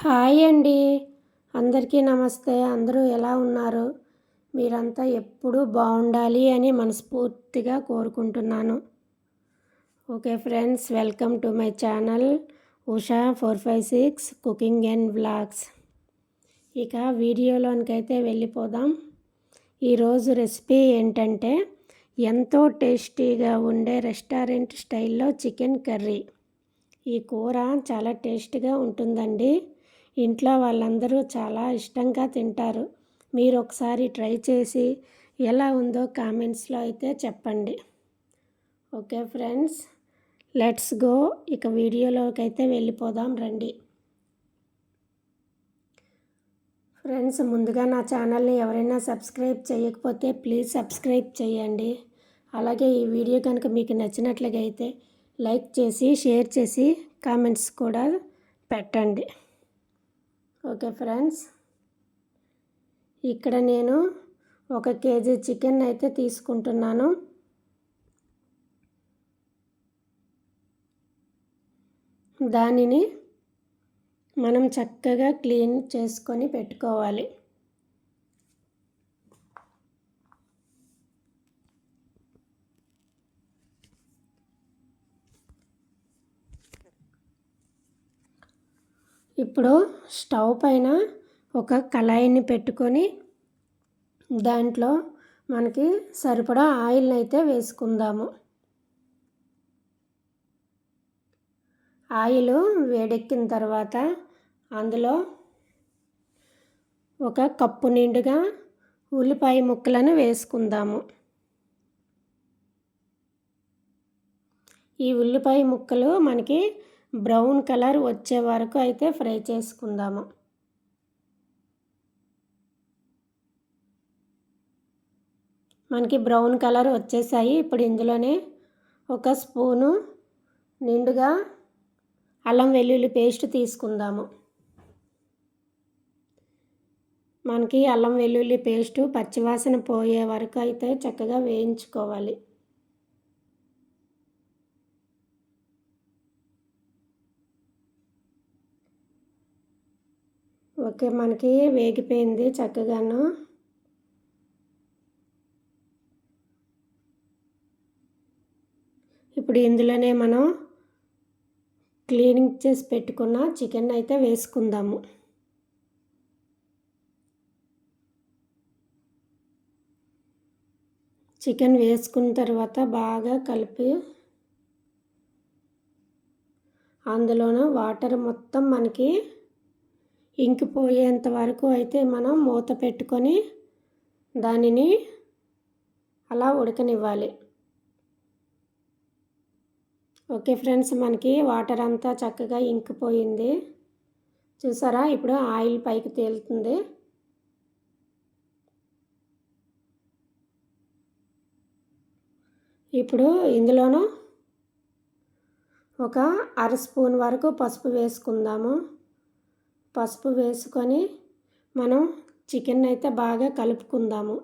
Hi అండి. అందరికీ నమస్తే. అందరూ ఎలా ఉన్నారు? మీరంతా ఎప్పుడూ బాగుండాలి అని మనస్ఫూర్తిగా కోరుకుంటున్నాను. Okay friends welcome to my channel Usha four five six cooking and vlogs. ఇక వీడియోలోనికైతే వెళ్ళిపోదాం. ఈరోజు రెసిపీ ఏంటంటే ఎంతో టేస్టీగా ఉండే రెస్టారెంట్ స్టైల్లో చికెన్ కర్రీ. ఈ కూర చాలా టేస్ట్గా ఉంటుందండి. ఇంట్లో వాళ్ళందరూ చాలా ఇష్టంగా తింటారు. మీరు ఒకసారి ట్రై చేసి ఎలా ఉందో కామెంట్స్లో అయితే చెప్పండి. Okay friends let's go. ఇక వీడియోలోకి అయితే వెళ్ళిపోదాం రండి. ఫ్రెండ్స్ ముందుగా నా ఛానల్ని ఎవరైనా సబ్స్క్రైబ్ చేయకపోతే ప్లీజ్ సబ్స్క్రైబ్ చేయండి. అలాగే ఈ వీడియో కనుక మీకు నచ్చినట్లుగా అయితే లైక్ చేసి షేర్ చేసి కామెంట్స్ కూడా పెట్టండి. Okay friends. ఇక్కడ నేను ఒక కేజీ చికెన్ అయితే తీసుకుంటున్నాను. దానిని మనం చక్కగా క్లీన్ చేసుకొని పెట్టుకోవాలి. ఇప్పుడు స్టవ్ పైన ఒక కళాయిని పెట్టుకొని దాంట్లో మనకి సరిపడా ఆయిల్ని అయితే వేసుకుందాము. ఆయిల్ వేడెక్కిన తర్వాత అందులో ఒక కప్పు నిండుగా ఉల్లిపాయ ముక్కలను వేసుకుందాము. ఈ ఉల్లిపాయ ముక్కలు మనకి బ్రౌన్ కలర్ వచ్చే వరకు అయితే ఫ్రై చేసుకుందాము. మనకి బ్రౌన్ కలర్ వచ్చేసాయి. ఇప్పుడు ఇందులోనే ఒక స్పూను నిండుగా అల్లం వెల్లుల్లి పేస్ట్ తీసుకుందాము. మనకి అల్లం వెల్లుల్లి పేస్టు పచ్చివాసన పోయే వరకు అయితే చక్కగా వేయించుకోవాలి. ఓకే మనకి వేగిపోయింది చక్కగాను. ఇప్పుడు ఇందులోనే మనం క్లీనింగ్ చేసి పెట్టుకున్న చికెన్ అయితే వేసుకుందాము. చికెన్ వేసుకున్న తర్వాత బాగా కలిపి అందులోనూ వాటర్ మొత్తం మనకి ఇంకిపోయేంత వరకు అయితే మనం మూత పెట్టుకొని దానిని అలా ఉడకనివ్వాలి. ఓకే ఫ్రెండ్స్ మనకి వాటర్ అంతా చక్కగా ఇంకిపోయింది. చూసారా? ఇప్పుడు ఆయిల్ పైకి తేలుతుంది. ఇప్పుడు ఇందులోనూ ఒక అర స్పూన్ వరకు పసుపు వేసుకుందాము. పసుపు వేసుకొని మనం చికెన్ అయితే బాగా కలుపుకుందాము.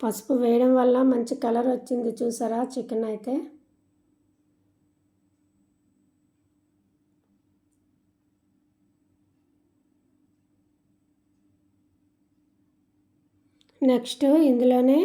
పసుపు వేయడం వల్ల మంచి కలర్ వచ్చింది చూసారా చికెన్ అయితే? నెక్స్ట్ ఇందులోనే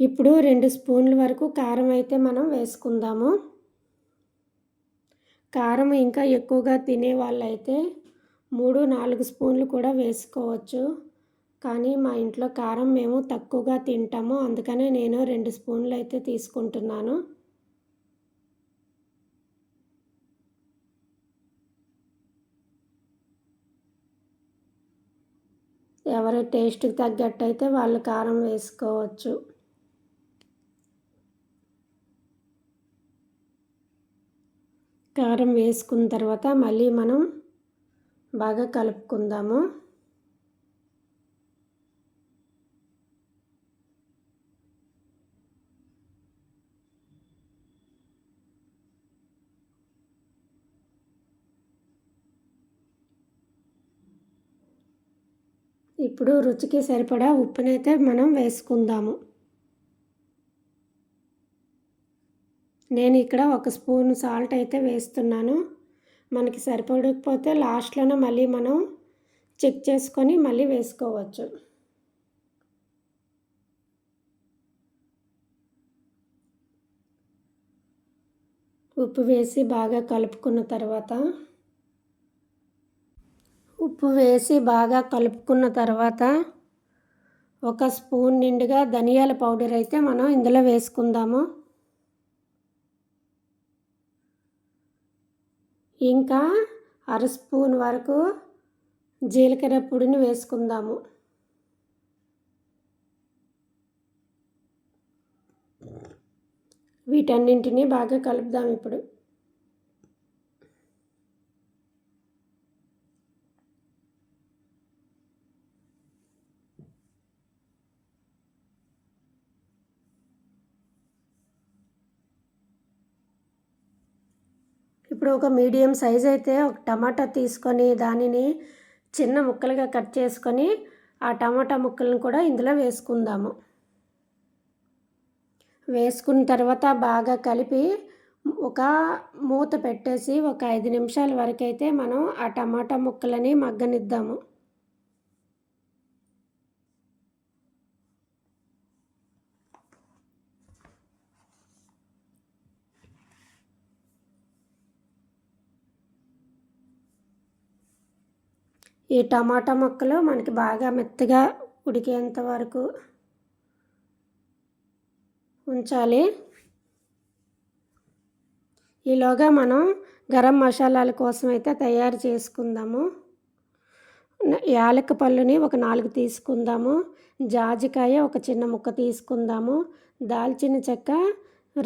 ఇప్పుడు రెండు స్పూన్ల వరకు కారం అయితే మనం వేసుకుందాము. కారం ఇంకా ఎక్కువగా తినే వాళ్ళైతే మూడు నాలుగు స్పూన్లు కూడా వేసుకోవచ్చు. కానీ మా ఇంట్లో కారం మేము తక్కువగా తింటాము. అందుకనే నేను రెండు స్పూన్లు అయితే తీసుకుంటున్నాను. ఎవరి టేస్ట్కి తగ్గట్టు అయితే వాళ్ళు కారం వేసుకోవచ్చు. కారం వేసుకున్న తర్వాత మళ్ళీ మనం బాగా కలుపుకుందాము. ఇప్పుడు రుచికి సరిపడా ఉప్పునైతే మనం వేసుకుందాము. నేను ఇక్కడ ఒక స్పూన్ సాల్ట్ అయితే వేస్తున్నాను. మనకి సరిపడకపోతే లాస్ట్లోనే మళ్ళీ మనం చెక్ చేసుకొని మళ్ళీ వేసుకోవచ్చు. ఉప్పు వేసి బాగా కలుపుకున్న తర్వాత ఉప్పు వేసి బాగా కలుపుకున్న తర్వాత ఒక స్పూన్ నిండుగా ధనియాల పౌడర్ అయితే మనం ఇందులో వేసుకుందాము. ఇంకా అర స్పూన్ వరకు జీలకర్ర పొడిని వేసుకుందాము. వీటన్నింటినీ బాగా కలుపుదాం ఇప్పుడు. ఇప్పుడు ఒక మీడియం సైజ్ అయితే ఒక టమాటా తీసుకొని దానిని చిన్న ముక్కలుగా కట్ చేసుకొని ఆ టమాటా ముక్కలను కూడా ఇందులో వేసుకుందాము. వేసుకున్న తర్వాత బాగా కలిపి ఒక మూత పెట్టేసి ఒక ఐదు నిమిషాల వరకు అయితే మనం ఆ టమాటా ముక్కలని మగ్గనిద్దాము. ఈ టమాటా ముక్కలు మనకి బాగా మెత్తగా ఉడికేంత వరకు ఉంచాలి. ఈలోగా మనం గరం మసాలాల కోసం అయితే తయారు చేసుకుందాము. యాలక పళ్ళుని ఒక నాలుగు తీసుకుందాము. జాజికాయ ఒక చిన్న ముక్క తీసుకుందాము. దాల్చిన చెక్క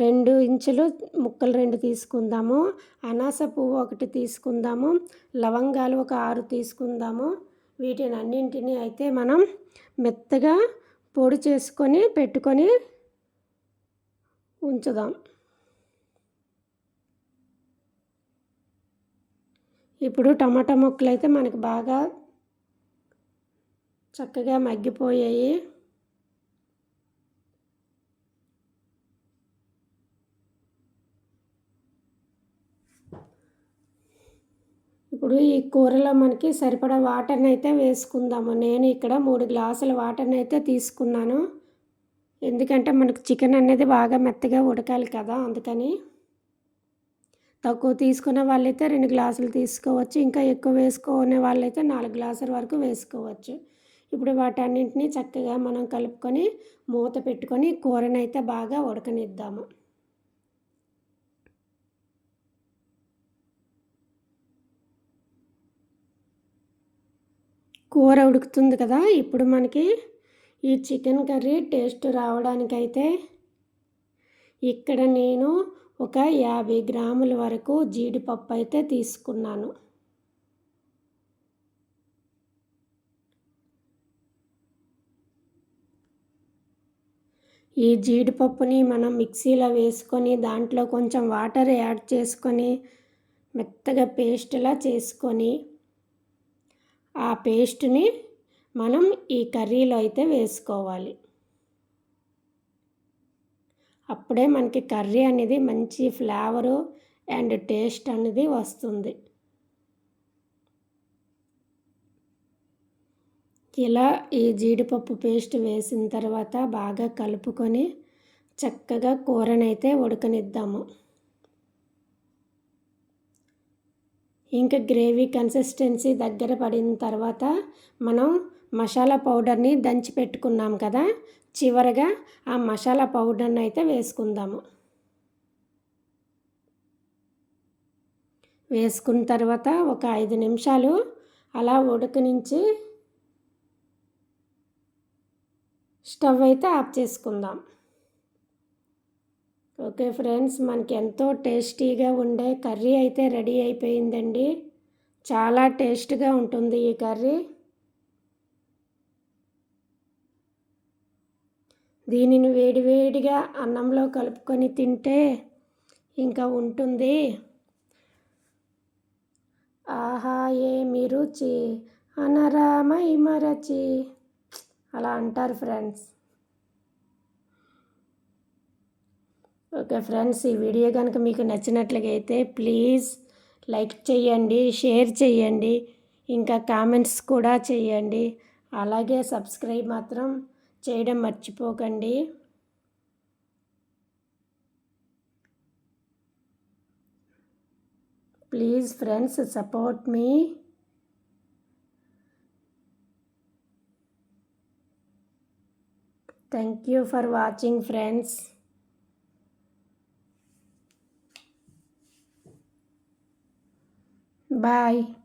రెండు ఇంచులు ముక్కలు రెండు తీసుకుందాము. అనాస పువ్వు ఒకటి తీసుకుందాము. లవంగాలు ఒక ఆరు తీసుకుందాము. వీటిని అన్నింటినీ అయితే మనం మెత్తగా పొడి చేసుకొని పెట్టుకొని ఉంచుదాం. ఇప్పుడు టమాటా ముక్కలు అయితే మనకి బాగా చక్కగా మగ్గిపోయాయి. ఇప్పుడు ఈ కూరలో మనకి సరిపడా వాటర్ని అయితే వేసుకుందాము. నేను ఇక్కడ మూడు గ్లాసుల వాటర్ని అయితే తీసుకున్నాను. ఎందుకంటే మనకు చికెన్ అనేది బాగా మెత్తగా ఉడకాలి కదా అందుకని. తక్కువ తీసుకునే వాళ్ళైతే రెండు గ్లాసులు తీసుకోవచ్చు. ఇంకా ఎక్కువ వేసుకునే వాళ్ళైతే నాలుగు గ్లాసుల వరకు వేసుకోవచ్చు. ఇప్పుడు వాటన్నింటినీ చక్కగా మనం కలుపుకొని మూత పెట్టుకొని కూరనైతే బాగా ఉడకనిద్దాము. కూర ఉడుకుతుంది కదా ఇప్పుడు మనకి ఈ చికెన్ కర్రీ టేస్ట్ రావడానికైతే ఇక్కడ నేను ఒక యాభై గ్రాముల వరకు జీడిపప్పు అయితే తీసుకున్నాను. ఈ జీడిపప్పుని మనం మిక్సీలో వేసుకొని దాంట్లో కొంచెం వాటర్ యాడ్ చేసుకొని మెత్తగా పేస్ట్లా చేసుకొని ఆ పేస్ట్ని మనం ఈ కర్రీలో అయితే వేసుకోవాలి. అప్పుడే మనకి కర్రీ అనేది మంచి ఫ్లేవరు అండ్ టేస్ట్ అనేది వస్తుంది. ఇలా ఈ జీడిపప్పు పేస్ట్ వేసిన తర్వాత బాగా కలుపుకొని చక్కగా కూరనైతే ఉడకనిద్దాము. ఇంకా గ్రేవీ కన్సిస్టెన్సీ దగ్గర పడిన తర్వాత మనం మసాలా పౌడర్ని దంచి పెట్టుకున్నాం కదా చివరగా ఆ మసాలా పౌడర్ని అయితే వేసుకుందాము. వేసుకున్న తర్వాత ఒక ఐదు నిమిషాలు అలా ఉడకనించి స్టవ్ అయితే ఆఫ్ చేసుకుందాం. ఓకే ఫ్రెండ్స్ మనకి ఎంతో టేస్టీగా ఉండే కర్రీ అయితే రెడీ అయిపోయిందండి. చాలా టేస్ట్గా ఉంటుంది ఈ కర్రీ. దీనిని వేడివేడిగా అన్నంలో కలుపుకొని తింటే ఇంకా ఉంటుంది. ఆహా ఏ మీరు చి అనరామై మరచి. అలా అంటారు ఫ్రెండ్స్. ఓకే ఫ్రెండ్స్ ఈ వీడియో కనుక మీకు నచ్చినట్లయితే ప్లీజ్ లైక్ చేయండి షేర్ చేయండి ఇంకా కామెంట్స్ కూడా చేయండి. అలాగే సబ్స్క్రైబ్ మాత్రం చేయడం మర్చిపోకండి. Please friends support me. Thank you for watching friends. Bye.